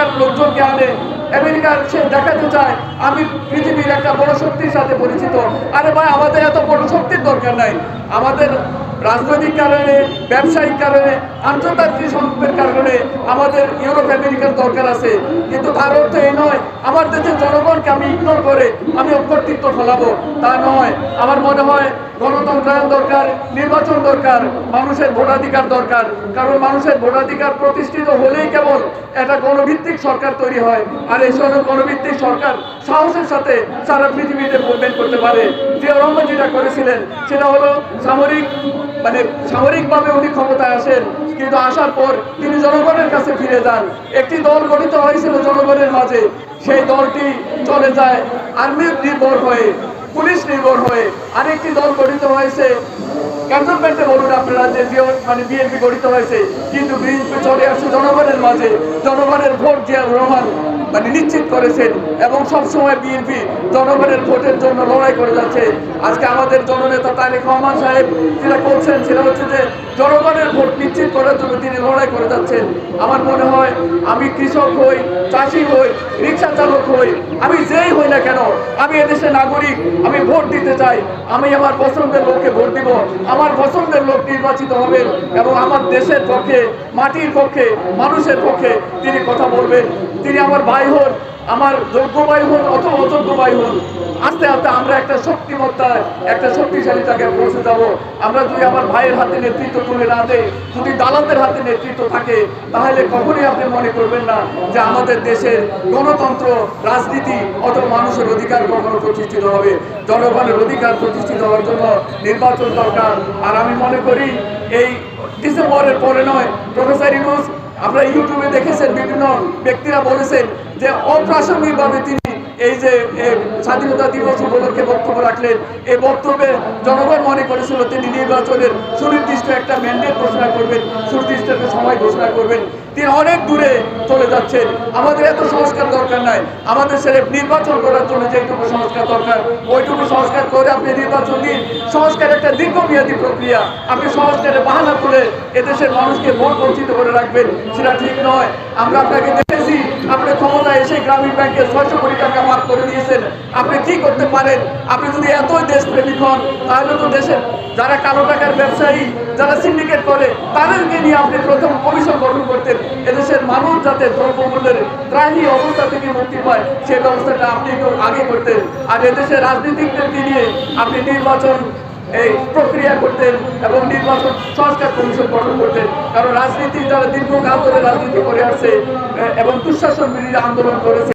আমেরিকার লোকজনকে আনে, আমেরিকার সে দেখাতে চায়, আমি পৃথিবীর একটা বড় শক্তির সাথে পরিচিত। আরে ভাই, আমাদের এত বড় শক্তির দরকার নাই। আমাদের রাজনৈতিক কারণে, ব্যবসায়িক কারণে, আন্তর্জাতিক সম্পর্কের কারণে আমাদের ইউরোপ আমেরিকার দরকার আছে। কিন্তু তার অর্থ এই নয়, আমার দেশের জনগণকে আমি ইগনোর করে আমি অকর্তৃত্ব ফলাবো তা নয়, আমার মনে হয় গণতন্ত্রায়ন দরকার, নির্বাচন দরকার, মানুষের ভোটাধিকার দরকার। কারণ মানুষের ভোটাধিকার প্রতিষ্ঠিত হলেই কেবল একটা গণভিত্তিক সরকার তৈরি হয়। আর এই সময় গণভিত্তিক সরকার সাহসের সাথে সারা পৃথিবীতে মুভমেন্ট করতে পারে। যে রহমান যেটা করেছিলেন, সেটা হলো সামরিক মানে সামরিকভাবে উনি ক্ষমতায় আসেন, কিন্তু আসার পর তিনি জনগণের কাছে ফিরে যান। একটি দল গঠিত হয়েছিল জনগণের মাঝে। সেই দলটি চলে যায় আর্মির নির্ভর হয়ে, পুলিশ নির্ভর হয়ে। আরেকটি দল গঠিত হয়েছে ক্যান্টনমেন্টে বলুন আপনারা যে মানে বিএনপি গঠিত হয়েছে। কিন্তু বিএনপি চলে আসছে জনগণের মাঝে। জনগণের ভোট জিয়াউর রহমান মানে নিশ্চিত করেছেন এবং সবসময় বিএনপি জনগণের ভোটের জন্য লড়াই করে যাচ্ছে। আজকে আমাদের জননেতা তারেক রহমান সাহেব যেটা করছেন সেটা হচ্ছে যে, জনগণের ভোট নিশ্চিত করার জন্য তিনি লড়াই করে যাচ্ছেন। আমার মনে হয় আমি কৃষক হই, চাষি হই, রিক্সা চালক হই, আমি যেই হই না কেন, আমি এদেশের নাগরিক, আমি ভোট দিতে চাই। আমি আমার পছন্দের লোককে ভোট দিব। আমার পছন্দের লোক নির্বাচিত হবেন এবং আমার দেশের পক্ষে, মাটির পক্ষে, মানুষের পক্ষে তিনি কথা বলবেন। তিনি আমার ভাই হন আমার যোগ্য ভাই হন অথবা অযোগ্য ভাই হন আস্তে আস্তে আমরা একটা শক্তিমত্তায়, একটা শক্তিশালী জায়গায় পৌঁছে যাব। আমরা যদি আমার ভাইয়ের হাতে নেতৃত্ব তুলে না দেয় যদি দালালদের হাতে নেতৃত্ব থাকে, তাহলে কখনোই আপনি মনে করবেন না যে আমাদের দেশের গণতন্ত্র, রাজনীতি অথবা মানুষের অধিকার কখনো প্রতিষ্ঠিত হবে। জনগণের অধিকার প্রতিষ্ঠিত হওয়ার জন্য নির্বাচন দরকার। আর আমি মনে করি, এই ডিসেম্বরের পরে নয়, প্রফেসর ইউনুস আপনারা ইউটিউবে দেখেছেন, বিভিন্ন ব্যক্তিরা বলেছেন যে অপ্রাসঙ্গিকভাবে তিনি এই যে স্বাধীনতা দিবস উপলক্ষে বক্তব্য রাখলেন। এই বক্তব্যে জনগণ মনে করেছিল তিনি নির্বাচনের সুনির্দিষ্ট একটা ম্যান্ডেট ঘোষণা করবেন। সুনির্দিষ্ট একটা সময় ঘোষণা করবেন, তিনি অনেক দূরে চলে যাচ্ছেন। আমাদের এত সংস্কার দরকার নাই। আমাদের সেরে নির্বাচন করার জন্য যেটুকু সংস্কার দরকার, ওইটুকু সংস্কার করে আপনি নির্বাচন দিন। সংস্কার একটা দীর্ঘমেয়াদী প্রক্রিয়া। আপনি সংস্কারের বাহানা করে এদেশের মানুষকে ভোট বঞ্চিত করে রাখবেন, সেটা ঠিক নয়। আমরা আপনাকে দেখেছি, আপনি ক্ষমতায় এসে গ্রামীণ ব্যাংকে ছয়শো কোটি টাকা মাফ করে দিয়েছেন আপনি কি করতে পারেন? আপনি যদি এতই দেশপ্রেমিক হন, তাহলে তো দেশের যারা কালো টাকার ব্যবসায়ী, যারা সিন্ডিকেট করে, তাদেরকে নিয়ে আপনি প্রথম কমিশন গঠন করতেন। এদেশের মানুষ যাতে দ্রব্যমূল্যের ত্রাহি অবস্থা থেকে মুক্তি পায়, সেই ব্যবস্থাটা আপনি আগে করতেন। আর এদেশের রাজনীতিকদেরকে নিয়ে আপনি নির্বাচন, এই প্রক্রিয়া করতেন এবং নির্বাচন সংস্কার কমিশন গঠন করতেন। কারণ রাজনীতি যারা দীর্ঘকাল ধরে রাজনীতি করে আসছে এবং দুঃশাসন বিরোধী আন্দোলন করেছে